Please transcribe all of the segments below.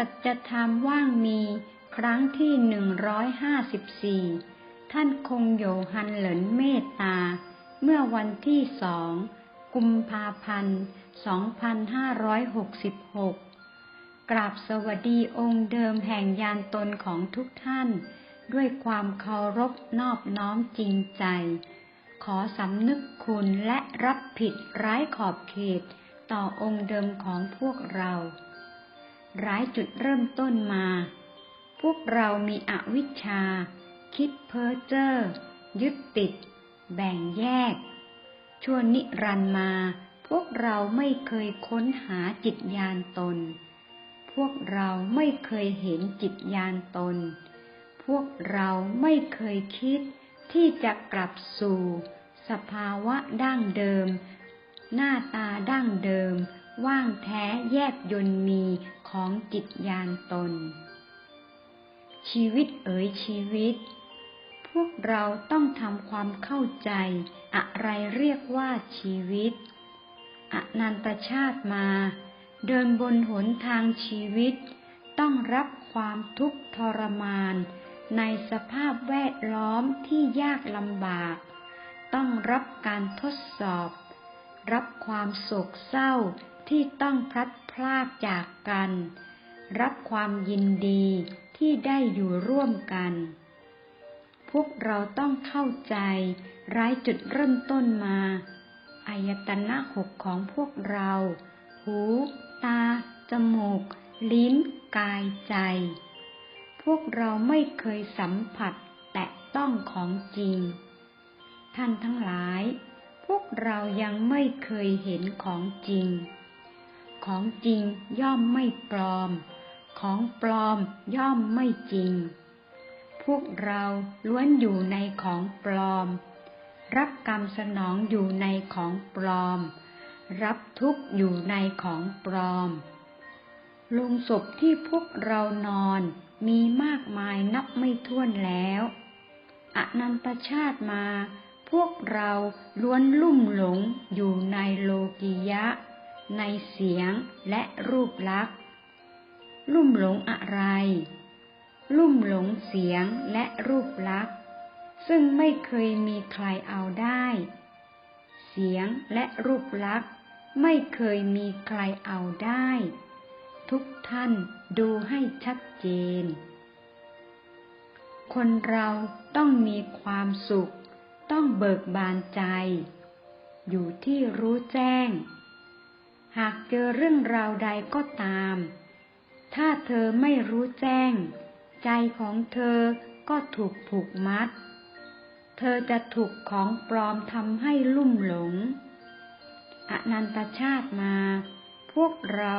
สัจธรรมว่างมีครั้งที่หนึ่งร้อยห้าสิบสี่ท่านคงโยฮันเหลินเมตตา เมื่อวันที่สองกุมภาพันธ์สองพันห้าร้อยหกสิบหกกราบสวัสดีองค์เดิมแห่งยานตนของทุกท่าน ด้วยความเคารพนอบน้อมจริงใจ ขอสำนึกคุณและรับผิดร้ายขอบเขตต่อองค์เดิมของพวกเรา ร้ายจุดเริ่มต้นมา พวกเรามีอวิชชา คิดเพ้อเจ้อยึดติด แบ่งแยก ชั่วนิรันมา พวกเราไม่เคยค้นหาจิตญาณตน พวกเราไม่เคยเห็นจิตญาณตน พวกเราไม่เคยคิดที่จะกลับสู่ สภาวะดั้งเดิม หน้าตาดั้งเดิม ว่างแท้แยบยนต์มีของจิตญาณตน ชีวิตเอ๋ยชีวิต พวกเราต้องทำความเข้าใจ อะไรเรียกว่าชีวิต อนันตชาติมา เดินบนหนทางชีวิต ต้องรับความทุกข์ทรมาน ในสภาพแวดล้อมที่ยากลำบาก ต้องรับการทดสอบ รับความโศกเศร้า ที่ต้องพลัดพรากจากกัน รับความยินดีที่ได้อยู่ร่วมกัน พวกเราต้องเข้าใจร้ายจุดเริ่มต้นมาอายตนะหกของพวกเรา หู ตา จมูก ลิ้น กายใจ พวกเราไม่เคยสัมผัสแตะต้องของจริง ท่านทั้งหลาย พวกเรายังไม่เคยเห็นของจริง ของจริงย่อมไม่ปลอม ของปลอมย่อมไม่จริง พวกเราล้วนอยู่ในของปลอม รับกรรมสนองอยู่ในของปลอม รับทุกข์อยู่ในของปลอมลงศพที่พวกเรานอนมีมากมายนับไม่ถ้วนแล้ว อนันตชาติมา พวกเราล้วนลุ่มหลงอยู่ในโลกิยะ ในเสียงและรูปลักษณ์ ลุ่มหลงอะไร ลุ่มหลงเสียงและรูปลักษณ์ ซึ่งไม่เคยมีใครเอาได้ เสียงและรูปลักษณ์ไม่เคยมีใครเอาได้ ทุกท่านดูให้ชัดเจน คนเราต้องมีความสุข ต้องเบิกบานใจ อยู่ที่รู้แจ้ง หากเจอเรื่องราวใดก็ตาม ถ้าเธอไม่รู้แจ้ง ใจของเธอก็ถูกผูกมัด เธอจะถูกของปลอมทำให้ลุ่มหลง อนันตชาติมา พวกเรา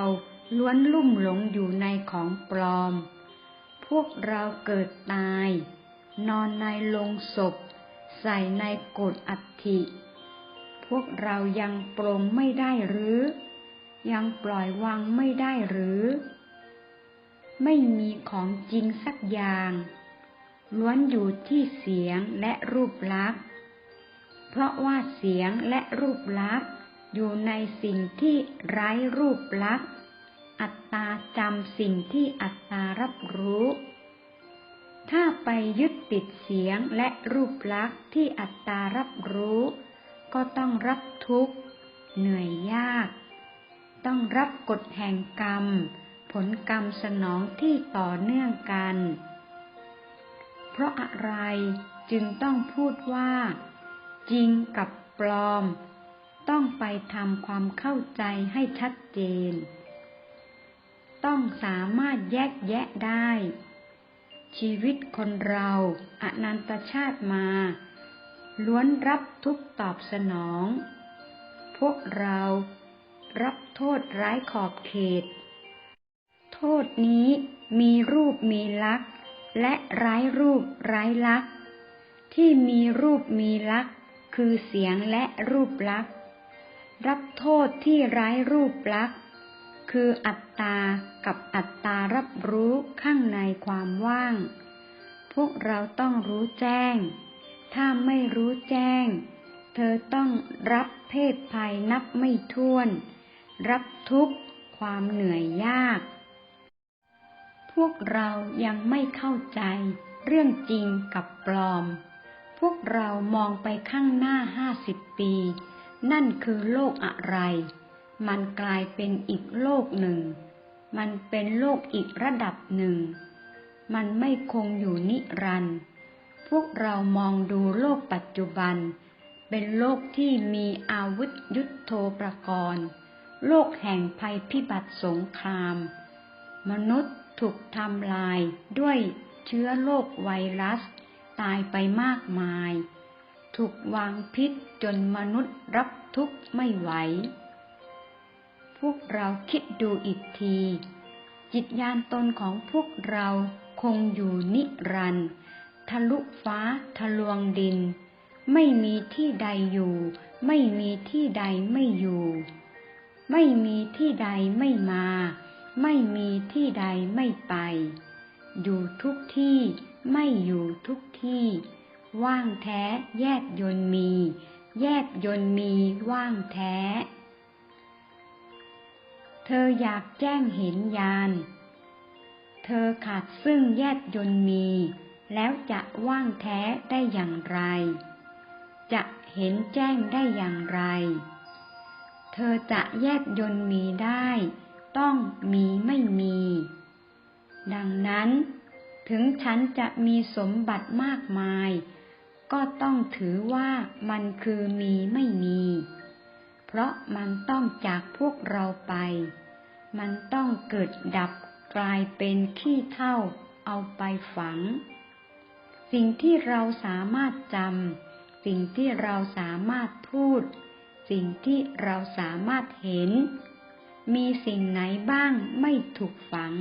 ล้วนลุ่มหลงอยู่ในของปลอม พวกเราเกิดตาย นอนในโลงศพ ใส่ในโกดอัฐิ พวกเรายังปรงไม่ได้หรือ ยังปล่อยวางไม่ได้หรือ ไม่มีของจริงสักอย่าง ล้วนอยู่ที่เสียงและรูปลักษณ์ เพราะว่าเสียงและรูปลักษณ์อยู่ในสิ่งที่ไร้รูปลักษณ์ อัตตาจำสิ่งที่อัตตารับรู้ ถ้าไปยึดติดเสียงและรูปลักษณ์ที่อัตตารับรู้ ก็ต้องรับทุกข์ เหนื่อยยาก ต้องรับกฎแห่งกรรม ผลกรรมสนองที่ต่อเนื่องกัน เพราะอะไรจึงต้องพูดว่า จริงกับปลอม ต้องไปทำความเข้าใจให้ชัดเจน ต้องสามารถแยกแยะได้ ชีวิตคนเราอนันตชาติมา ล้วนรับทุกตอบสนอง พวกเรา รับโทษร้ายขอบเขต โทษนี้มีรูปมีลักษณ์และร้ายรูปร้ายลักษณ์ที่มีรูปมีลักษณ์คือเสียงและรูปลักษณ์รับโทษที่ร้ายรูปลักษณ์คืออัตตากับอัตตารับรู้ข้างในความว่าง พวกเราต้องรู้แจ้ง ถ้าไม่รู้แจ้ง เธอต้องรับเพศภัยนับไม่ถ้วน รับทุกข์ ความเหนื่อยยาก พวกเรายังไม่เข้าใจเรื่องจริงกับปลอม พวกเรามองไปข้างหน้าห้าสิบปี นั่นคือโลกอะไร มันกลายเป็นอีกโลกหนึ่ง มันเป็นโลกอีกระดับหนึ่ง มันไม่คงอยู่นิรันดร์พวกเรามองดูโลกปัจจุบัน เป็นโลกที่มีอาวุธยุทโธปกรณ์ โลกแห่งภัยพิบัติสงคราม มนุษย์ถูกทำลายด้วยเชื้อโรคไวรัส ตายไปมากมาย ถูกวางพิษจนมนุษย์รับทุกข์ไม่ไหว พวกเราคิดดูอีกที จิตญาณตนของพวกเราคงอยู่นิรันดร์ทะลุฟ้าทะลวงดิน ไม่มีที่ใดอยู่ ไม่มีที่ใดไม่อยู่ ไม่มีที่ใดไม่มา ไม่มีที่ใดไม่ไป อยู่ทุกที่ไม่อยู่ทุกที่ ว่างแท้แยกยนมี แยกยนมีว่างแท้ เธออยากแจ้งเห็นญาณเธอขาดซึ่งแยกยนมี แล้วจะว่างแท้ได้อย่างไร จะเห็นแจ้งได้อย่างไร ธอจะแยกยนต์มีได้ ต้องมีไม่มี ดังนั้น ถึงฉันจะมีสมบัติมากมาย ก็ต้องถือว่ามันคือมีไม่มี เพราะมันต้องจากพวกเราไป มันต้องเกิดดับกลายเป็นขี้เท่าเอาไปฝัง สิ่งที่เราสามารถจำสิ่งที่เราสามารถพูด สิ่งที่เราสามารถเห็น มีสิ่งไหนบ้างไม่ถูกฝัง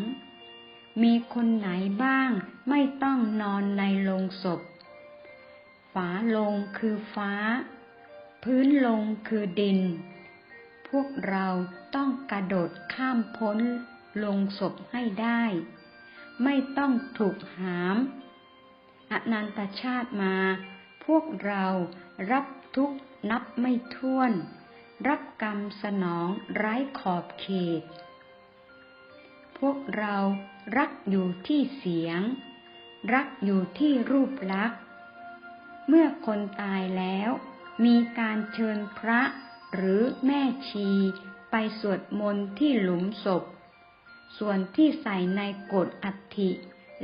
มีคนไหนบ้างไม่ต้องนอนในโลงศพ ฝาลงคือฟ้า พื้นลงคือดิน พวกเราต้องกระโดดข้ามพ้นลงศพให้ได้ ไม่ต้องถูกหามอนันตชาติมา พวกเรารับทุกข์ นับไม่ถ้วน รับกรรมสนองไร้ขอบเขต พวกเรารักอยู่ที่เสียง รักอยู่ที่รูปลักษณ์ เมื่อคนตายแล้ว มีการเชิญพระหรือแม่ชีไปสวดมนต์ที่หลุมศพ ส่วนที่ใส่ในกดอัฐิ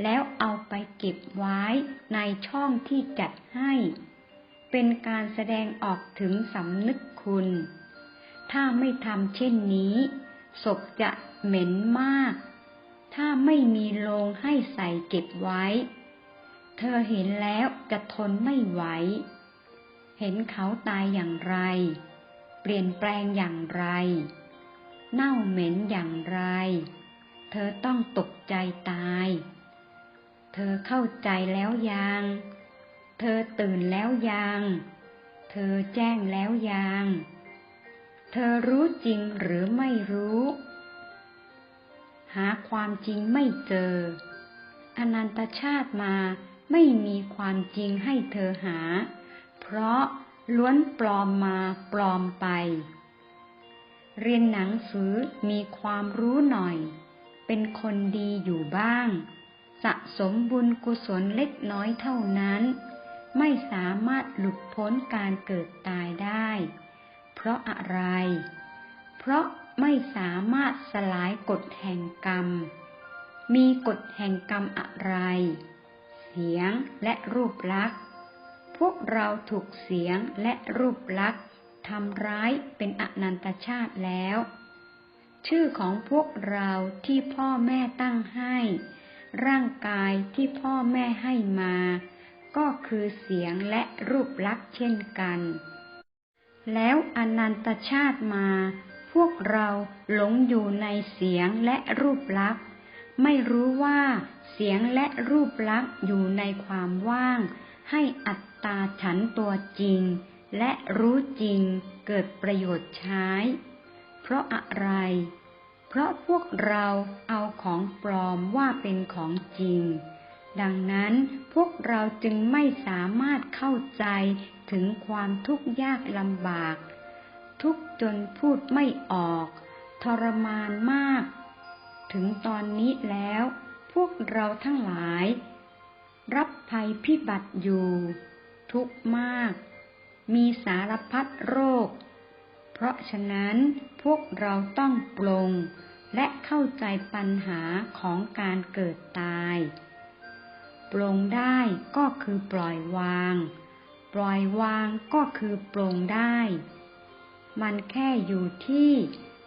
แล้วเอาไปเก็บไว้ในช่องที่จัดให้ เป็นการแสดงออกถึงสำนึกคุณ ถ้าไม่ทำเช่นนี้ศพจะเหม็นมาก ถ้าไม่มีโลงให้ใส่เก็บไว้ เธอเห็นแล้วจะทนไม่ไหว เห็นเขาตายอย่างไร เปลี่ยนแปลงอย่างไร เน่าเหม็นอย่างไร เธอต้องตกใจตาย เธอเข้าใจแล้วยัง เธอตื่นแล้วยัง เธอแจ้งแล้วยัง เธอรู้จริงหรือไม่รู้ หาความจริงไม่เจอ อนันตชาติมาไม่มีความจริงให้เธอหา เพราะล้วนปลอมมาปลอมไป เรียนหนังสือมีความรู้หน่อย เป็นคนดีอยู่บ้าง สะสมบุญกุศลเล็กน้อยเท่านั้น ไม่สามารถหลุดพ้นการเกิดตายได้ เพราะอะไร เพราะไม่สามารถสลายกฎแห่งกรรม มีกฎแห่งกรรมอะไร เสียงและรูปลักษณ์ พวกเราถูกเสียงและรูปลักษณ์ทำร้ายเป็นอนันตชาติแล้ว ชื่อของพวกเราที่พ่อแม่ตั้งให้ ร่างกายที่พ่อแม่ให้มา ก็คือเสียงและรูปลักษณ์เช่นกัน แล้วอนันตชาติมา พวกเราหลงอยู่ในเสียงและรูปลักษณ์ ไม่รู้ว่าเสียงและรูปลักษณ์อยู่ในความว่าง ให้อัตตาฉันตัวจริง และรู้จริงเกิดประโยชน์ใช้ เพราะอะไร เพราะพวกเราเอาของปลอมว่าเป็นของจริง ดังนั้นพวกเราจึงไม่สามารถเข้าใจถึงความทุกข์ยากลำบาก ทุกจนพูดไม่ออก ทรมานมาก ถึงตอนนี้แล้ว พวกเราทั้งหลาย รับภัยพิบัติอยู่ ทุกมาก มีสารพัดโรค เพราะฉะนั้นพวกเราต้องปลงและเข้าใจปัญหาของการเกิดตาย ปลงได้ก็คือปล่อยวาง ปล่อยวางก็คือปลงได้ มันแค่อยู่ที่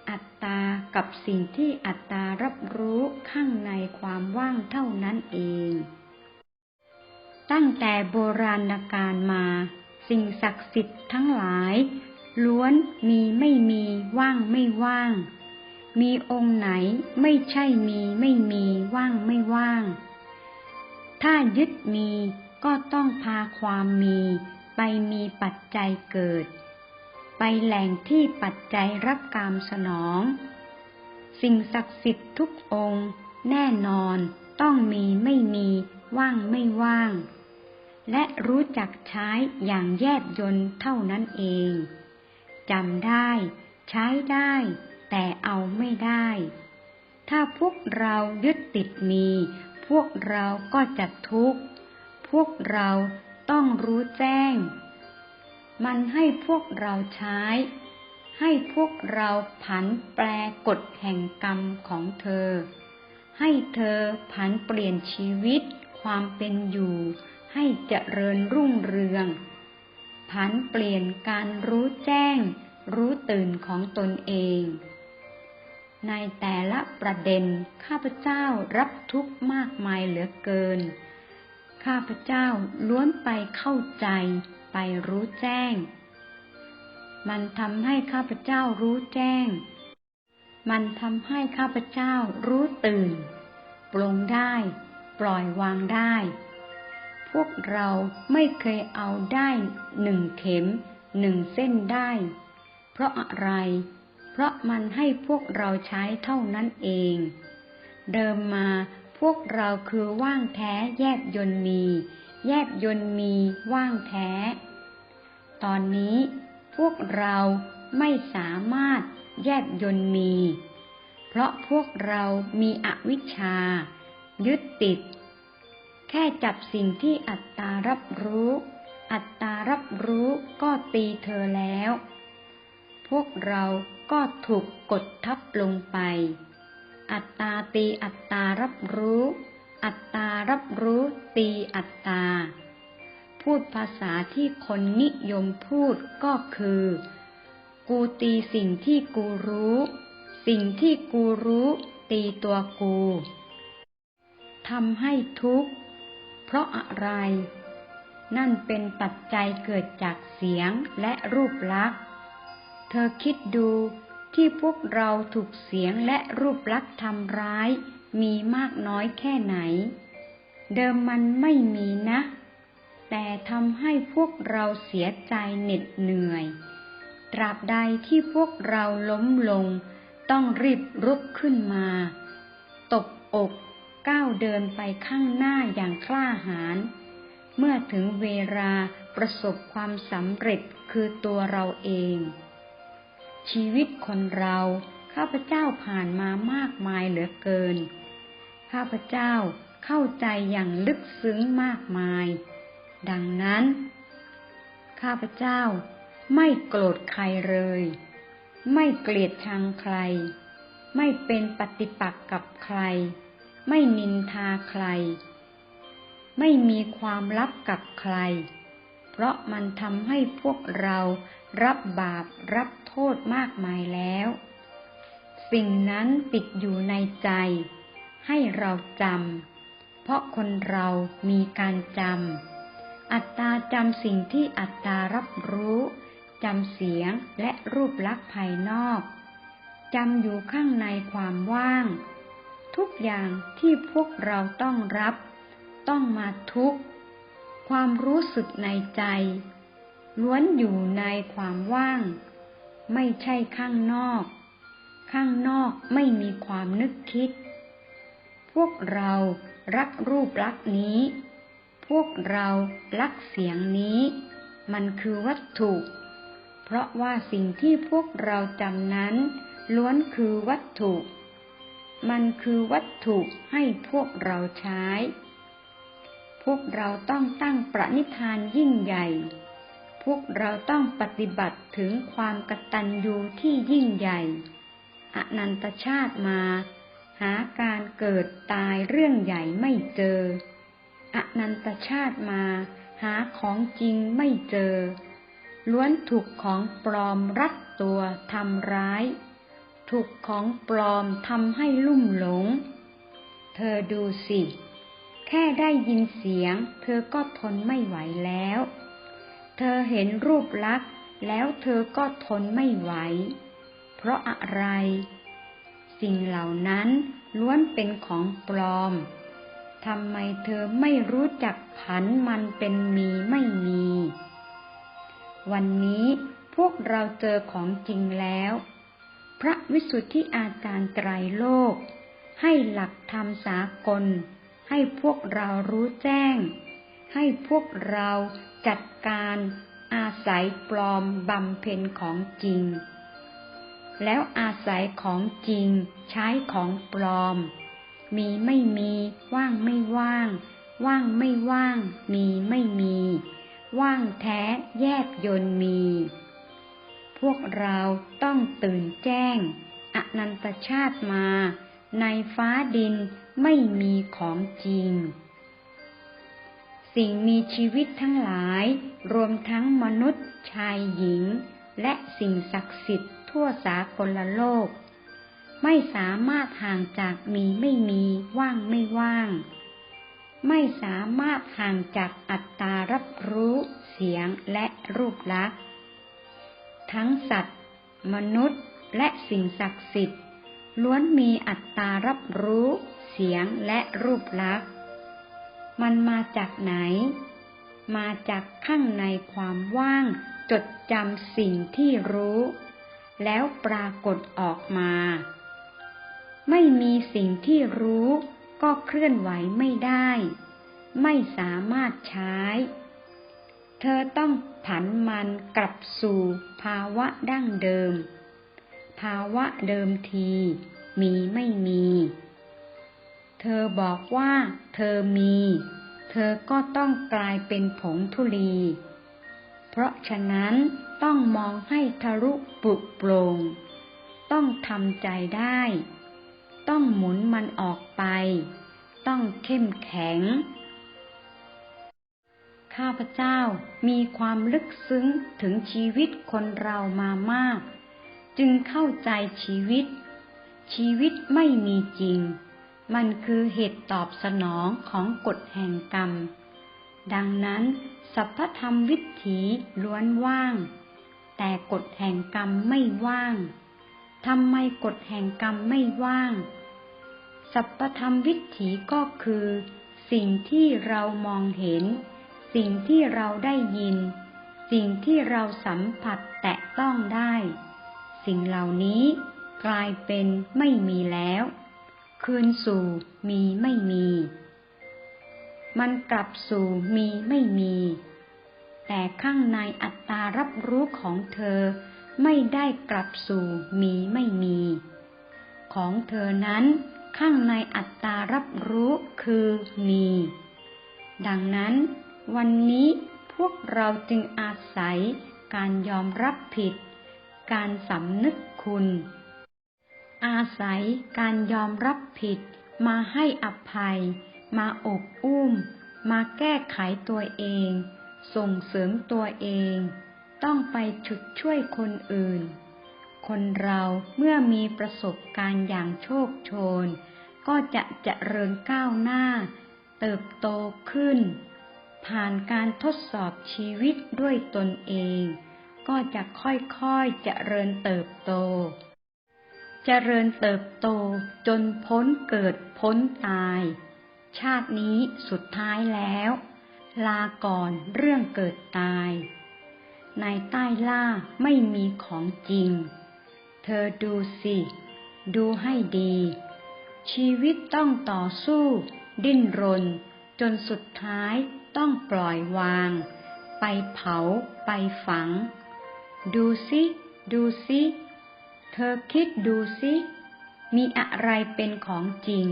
อัตตากับสิ่งที่อัตตารับรู้ข้างในความว่างเท่านั้นเอง ตั้งแต่โบราณกาลมา สิ่งศักดิ์สิทธิ์ทั้งหลาย ล้วนมีไม่มีว่างไม่ว่าง มีองค์ไหนไม่ใช่มีไม่มีว่างไม่ว่าง ถ้ายึดมีก็ต้องพาความมีไปมีปัจจัยเกิด ไปแหล่งที่ปัจจัยรับกรรมสนอง สิ่งศักดิ์สิทธิ์ทุกองค์ แน่นอนต้องมีไม่มีว่างไม่ว่าง และรู้จักใช้อย่างแยบยนต์เท่านั้นเองจำได้ ใช้ได้ แต่เอาไม่ได้ ถ้าพวกเรายึดติดมี พวกเราก็จะทุกข์ พวกเราต้องรู้แจ้ง มันให้พวกเราใช้ ให้พวกเราผันแปลกฎแห่งกรรมของเธอ ให้เธอผันเปลี่ยนชีวิตความเป็นอยู่ ให้เจริญรุ่งเรือง ผันเปลี่ยนการรู้แจ้ง รู้ตื่นของตนเอง ในแต่ละประเด็น ข้าพเจ้ารับทุกข์มากมายเหลือเกิน ข้าพเจ้าล้วนไปเข้าใจ ไปรู้แจ้ง มันทำให้ข้าพเจ้ารู้แจ้ง มันทำให้ข้าพเจ้ารู้ตื่น ปลงได้ ปล่อยวางได้ พวกเราไม่เคยเอาได้หนึ่งเข็มหนึ่งเส้นได้ เพราะอะไร เพราะมันให้พวกเราใช้เท่านั้นเอง เดิมมาพวกเราคือว่างแท้แยบยนมี แยบยนมีว่างแท้ ตอนนี้พวกเราไม่สามารถแยบยนมี เพราะพวกเรามีอวิชชา ยึดติด แค่จับสิ่งที่อัตตารับรู้ อัตตารับรู้ก็ตีเธอแล้ว พวกเรา ก็ถูกกดทับลงไป อัตตาตีอัตตารับรู้ อัตตารับรู้ตีอัตตา พูดภาษาที่คนนิยมพูดก็คือ กูตีสิ่งที่กูรู้ สิ่งที่กูรู้ ตีตัวกูทำให้ทุกข์ เพราะอะไร นั่นเป็นปัจจัยเกิดจากเสียงและรูปลักษณ์ เธอคิดดูที่พวกเราถูกเสียงและรูปลักษณ์ทำร้ายมีมากน้อยแค่ไหน เดิมมันไม่มีนะ แต่ทำให้พวกเราเสียใจเหน็ดเหนื่อย ตราบใดที่พวกเราล้มลง ต้องรีบรุกขึ้นมา ตบอกก้าวเดินไปข้างหน้าอย่างกล้าหาญ เมื่อถึงเวลาประสบความสำเร็จคือตัวเราเอง ชีวิตคนเราข้าพเจ้าผ่านมามากมายเหลือเกิน ข้าพเจ้าเข้าใจอย่างลึกซึ้งมากมาย ดังนั้น ข้าพเจ้าไม่โกรธใครเลย ไม่เกลียดชังใคร ไม่เป็นปฏิปักษ์กับใคร ไม่นินทาใคร ไม่มีความลับกับใคร เพราะมันทำให้พวกเรา รับบาปรับโทษมากมายแล้ว สิ่งนั้นติดอยู่ในใจ ให้เราจำ เพราะคนเรามีการจำ อัตตาจำสิ่งที่อัตตารับรู้จำเสียงและรูปลักษณ์ภายนอกจำอยู่ข้างในความว่าง ทุกอย่างที่พวกเราต้องรับ ต้องมาทุกความรู้สึกในใจ ล้วนอยู่ในความว่าง ไม่ใช่ข้างนอก ข้างนอกไม่มีความนึกคิด พวกเรารักรูปลักษณ์นี้ พวกเรารักเสียงนี้ มันคือวัตถุ เพราะว่าสิ่งที่พวกเราจำนั้น ล้วนคือวัตถุ มันคือวัตถุให้พวกเราใช้ พวกเราต้องตั้งประนิธานยิ่งใหญ่ วกเราต้องปฏิบัติถึงความกตัญญูที่ยิ่งใหญ่ อนันตชาติมา หาการเกิดตายเรื่องใหญ่ไม่เจอ อนันตชาติมา หาของจริงไม่เจอ ล้วนถูกของปลอมรัดตัวทำร้าย ถูกของปลอมทำให้ลุ่มหลง เธอดูสิ แค่ได้ยินเสียง เธอก็ทนไม่ไหวแล้ว เธอเห็นรูปลักษณ์แล้วเธอก็ทนไม่ไหว เพราะอะไร สิ่งเหล่านั้นล้วนเป็นของปลอม ทำไมเธอไม่รู้จักผันมันเป็นมีไม่มี วันนี้พวกเราเจอของจริงแล้ว พระวิสุทธิอาจารย์ไตรโลก ให้หลักธรรมสากล ให้พวกเรารู้แจ้ง ให้พวกเราจัดการอาศัยปลอมบำเพ็ญของจริง แล้วอาศัยของจริงใช้ของปลอม มีไม่มีว่างไม่ว่าง ว่างไม่ว่าง มีไม่มี ว่างแท้แยบยนมี พวกเราต้องตื่นแจ้ง อนันตชาติมา ในฟ้าดินไม่มีของจริง สิ่งมีชีวิตทั้งหลาย รวมทั้งมนุษย์ ชายหญิง และสิ่งศักดิ์สิทธิ์ทั่วสากลโลก ไม่สามารถห่างจากมีไม่มีว่างไม่ว่าง ไม่สามารถห่างจากอัตตารับรู้เสียงและรูปลักษณ์ ทั้งสัตว์ มนุษย์และสิ่งศักดิ์สิทธิ์ล้วนมีอัตตารับรู้เสียงและรูปลักษณ์ มันมาจากไหน มาจากข้างในความว่าง จดจำสิ่งที่รู้ แล้วปรากฏออกมา ไม่มีสิ่งที่รู้ก็เคลื่อนไหวไม่ได้ ไม่สามารถใช้ เธอต้องผันมันกลับสู่ภาวะดั้งเดิม ภาวะเดิมที มีไม่มี เธอบอกว่าเธอมี เธอก็ต้องกลายเป็นผงธุลี เพราะฉะนั้นต้องมองให้ทะลุปลุกโปรง ต้องทำใจได้ ต้องหมุนมันออกไป ต้องเข้มแข็ง ข้าพเจ้ามีความลึกซึ้งถึงชีวิตคนเรามามาก จึงเข้าใจชีวิต ชีวิตไม่มีจริง มันคือเหตุตอบสนองของกฎแห่งกรรม ดังนั้น สัพพธรรมวิถีล้วนว่าง แต่กฎแห่งกรรมไม่ว่างทำไมกฎแห่งกรรมไม่ว่าง สัพพธรรมวิถีก็คือ สิ่งที่เรามองเห็น สิ่งที่เราได้ยิน สิ่งที่เราสัมผัสแตะต้องได้ สิ่งเหล่านี้กลายเป็นไม่มีแล้ว คืนสู่มีไม่มี มันกลับสู่มีไม่มี แต่ข้างในอัตตารับรู้ของเธอไม่ได้กลับสู่มีไม่มี ของเธอนั้นข้างในอัตตารับรู้คือมี ดังนั้น วันนี้พวกเราจึงอาศัยการยอมรับผิด การสำนึกคุณ อาศัยการยอมรับผิด มาให้อภัย มาอบอุ้ม มาแก้ไขตัวเอง ส่งเสริมตัวเอง ต้องไปฉุดช่วยคนอื่น คนเราเมื่อมีประสบการณ์อย่างโชคโชน ก็จะเจริญก้าวหน้า เติบโตขึ้น ผ่านการทดสอบชีวิตด้วยตนเอง ก็จะค่อยๆเจริญเติบโต เจริญเติบโตจนพ้นเกิดพ้นตาย ชาตินี้สุดท้ายแล้ว ลาก่อนเรื่องเกิดตาย ในใต้ล่าไม่มีของจริง เธอดูสิ ดูให้ดี ชีวิตต้องต่อสู้ ดิ้นรน จนสุดท้ายต้องปล่อยวาง ไปเผา ไปฝัง ดูสิ ดูสิ ธอคิดดูสิ มีอะไรเป็นของจริง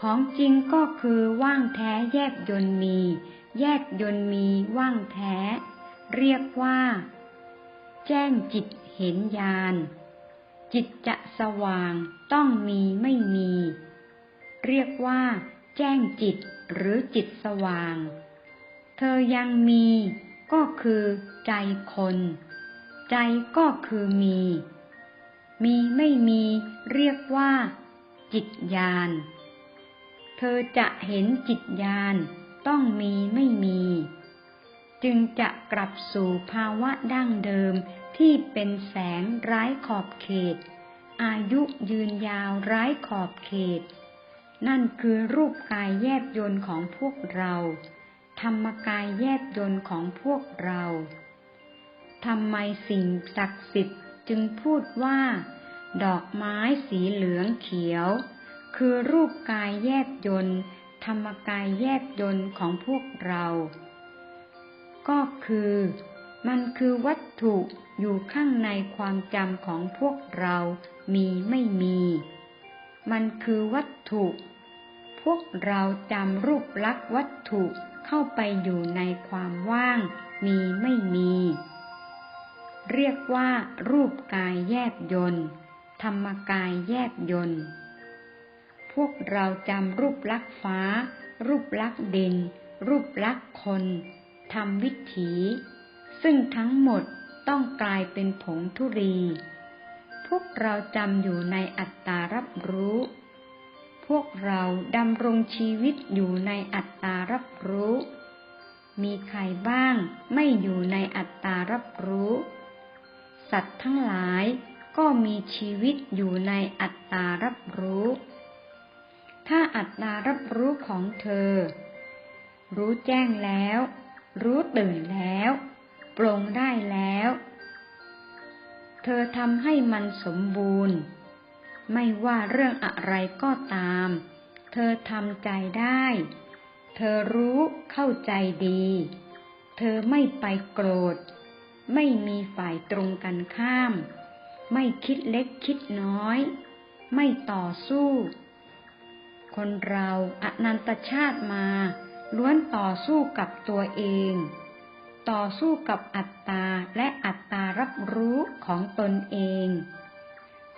ของจริงก็คือว่างแท้แยกยนต์มี แยกยนต์มีว่างแท้ เรียกว่า แจ้งจิตเห็นญาณ จิตจะสว่างต้องมีไม่มี เรียกว่า แจ้งจิตหรือจิตสว่าง เธอยังมี ก็คือใจคน ใจก็คือมี มีไม่มีเรียกว่า จิตญาณ เธอจะเห็นจิตญาณต้องมีไม่มี จึงจะกลับสู่ภาวะดั้งเดิมที่เป็นแสงไร้ขอบเขต อายุยืนยาวไร้ขอบเขต นั่นคือรูปกายแยบยนต์ของพวกเรา ธรรมกายแยบยนต์ของพวกเราทำไมสิ่งศักดิ์สิทธิ์ จึงพูดว่า ดอกไม้สีเหลืองเขียว คือรูปกายแยบยนต์ ธรรมกายแยบยนต์ของพวกเรา ก็คือ มันคือวัตถุอยู่ข้างในความจำของพวกเรามีไม่มี มันคือวัตถุ พวกเราจำรูปลักษณ์วัตถุเข้าไปอยู่ในความว่าง มีไม่มี เรียกว่ารูปกายแยบยนต์ ธรรมกายแยบยนต์ พวกเราจำรูปลักษ์ฟ้า รูปลักษ์ดิน รูปลักษ์คนทำวิถี ซึ่งทั้งหมดต้องกลายเป็นผงธุรี พวกเราจำอยู่ในอัตตารับรู้ พวกเราดำรงชีวิตอยู่ในอัตตารับรู้มีใครบ้างไม่อยู่ในอัตตารับรู้ สัตว์ทั้งหลายก็มีชีวิตอยู่ในอัตตารับรู้ ถ้าอัตตารับรู้ของเธอ รู้แจ้งแล้ว รู้ตื่นแล้ว ปรงได้แล้ว เธอทำให้มันสมบูรณ์ ไม่ว่าเรื่องอะไรก็ตาม เธอทำใจได้ เธอรู้เข้าใจดี เธอไม่ไปโกรธ ไม่มีฝ่ายตรงกันข้าม ไม่คิดเล็กคิดน้อย ไม่ต่อสู้ คนเราอนันตชาติมา ล้วนต่อสู้กับตัวเอง ต่อสู้กับอัตตาและอัตตารับรู้ของตนเอง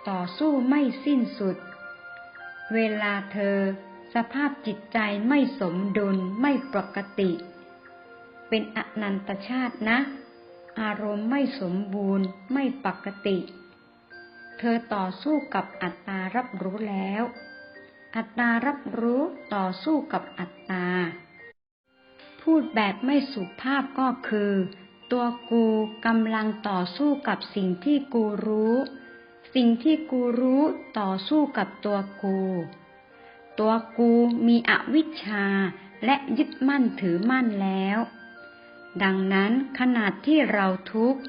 ต่อสู้ไม่สิ้นสุด เวลาเธอสภาพจิตใจไม่สมดุลไม่ปกติ เป็นอนันตชาตินะ อารมณ์ไม่สมบูรณ์ไม่ปกติ เธอต่อสู้กับอัตตารับรู้แล้ว อัตตารับรู้ต่อสู้กับอัตตา พูดแบบไม่สุภาพก็คือ ตัวกูกำลังต่อสู้กับสิ่งที่กูรู้ สิ่งที่กูรู้ต่อสู้กับตัวกู ตัวกูมีอวิชชาและยึดมั่นถือมั่นแล้ว ดังนั้นขนาดที่เราทุกข์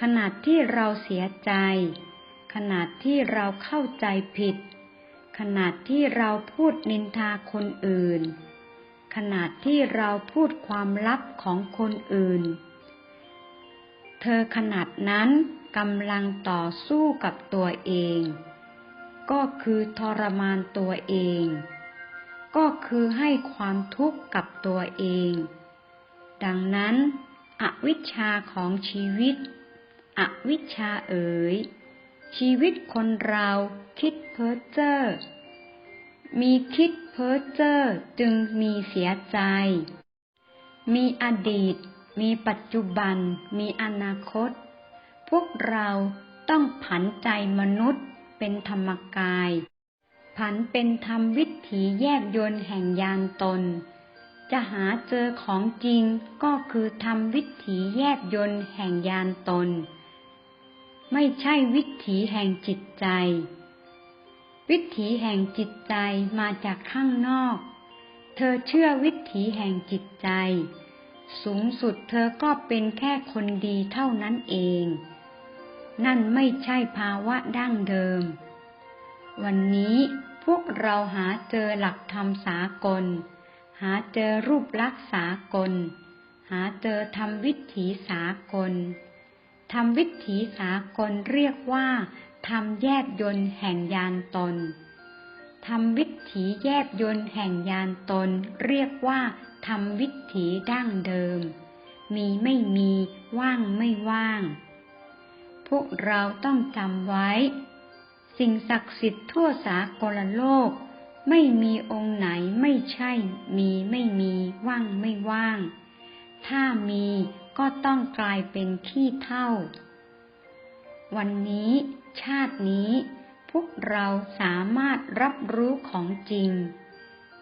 ขนาดที่เราเสียใจ ขนาดที่เราเข้าใจผิด ขนาดที่เราพูดนินทาคนอื่น ขนาดที่เราพูดความลับของคนอื่น เธอขนาดนั้นกำลังต่อสู้กับตัวเอง ก็คือทรมานตัวเอง ก็คือให้ความทุกข์กับตัวเอง ดังนั้น อวิชชาของชีวิต อวิชชาเอ๋ย ชีวิตคนเราคิดเพ้อเจ้อ มีคิดเพ้อเจ้อจึงมีเสียใจ มีอดีต มีปัจจุบัน มีอนาคต พวกเราต้องผันใจมนุษย์เป็นธรรมกาย ผันเป็นธรรมวิถีแยกยนต์แห่งยานตน จะหาเจอของจริงก็คือธรรมวิถีแยกยนต์แห่งยานตน ไม่ใช่วิถีแห่งจิตใจ วิถีแห่งจิตใจมาจากข้างนอก เธอเชื่อวิถีแห่งจิตใจ สูงสุดเธอก็เป็นแค่คนดีเท่านั้นเอง นั่นไม่ใช่ภาวะดั้งเดิม วันนี้พวกเราหาเจอหลักธรรมสากล หาเจอรูปลักษณ์สากล หาเจอธรรมวิถีสากลธรรมวิถีสากลเรียกว่าทำแยบยนต์แห่งยานตนทำวิถีแยบยนต์แห่งยานตน เรียกว่าทำวิถีดั้งเดิม มีไม่มีว่างไม่ว่าง พวกเราต้องจำไว้ สิ่งศักดิ์สิทธิ์ทั่วสากลโลก ไม่มีองค์ไหนไม่ใช่มีไม่มีว่างไม่ว่าง ถ้ามีก็ต้องกลายเป็นขี้เท่า วันนี้ชาตินี้พวกเราสามารถรับรู้ของจริง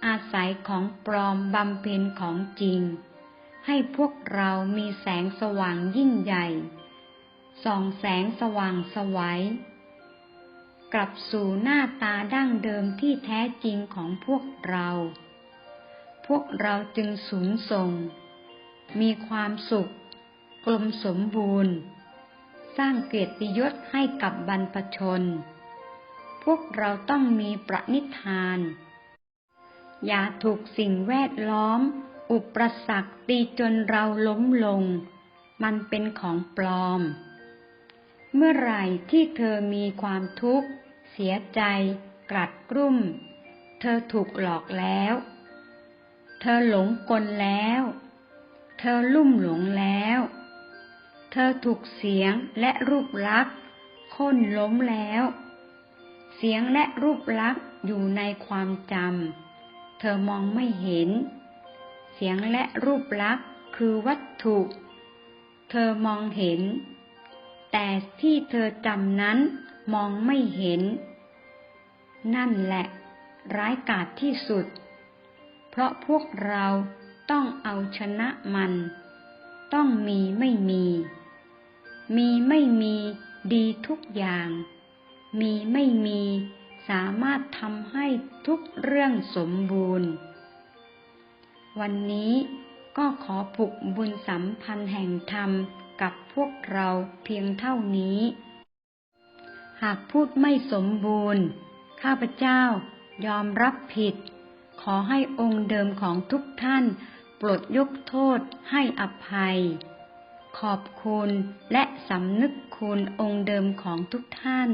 อาศัยของปลอมบำเพ็ญของจริง ให้พวกเรามีแสงสว่างยิ่งใหญ่ส่องแสงสว่างสวัย กลับสู่หน้าตาดั้งเดิมที่แท้จริงของพวกเรา พวกเราจึงสูงส่ง มีความสุข กลมสมบูรณ์ สร้างเกียรติยศให้กับบรรพชน พวกเราต้องมีประนิธาน อย่าถูกสิ่งแวดล้อม อุปสรรคตีจนเราล้มลง มันเป็นของปลอม เมื่อไรที่เธอมีความทุกข์ เสียใจ กลัดกรุ่ม เธอถูกหลอกแล้ว เธอหลงกลแล้ว เธอลุ่มหลงแล้ว เธอถูกเสียงและรูปลักษณ์ค่นล้มแล้ว เสียงและรูปลักษณ์อยู่ในความจำ เธอมองไม่เห็น เสียงและรูปลักษณ์คือวัตถุ เธอมองเห็น แต่ที่เธอจำนั้นมองไม่เห็น นั่นแหละ ร้ายกาจที่สุด เพราะพวกเราต้องเอาชนะมัน ต้องมีไม่มี มีไม่มีดีทุกอย่าง มีไม่มีสามารถทำให้ทุกเรื่องสมบูรณ์ วันนี้ก็ขอผูกบุญสัมพันธ์แห่งธรรม กับพวกเราเพียงเท่านี้ หากพูดไม่สมบูรณ์ ข้าพเจ้ายอมรับผิด ขอให้องค์เดิมของทุกท่านปลดยกโทษให้อภัย ขอบคุณและสำนึกคุณองค์เดิมของทุกท่าน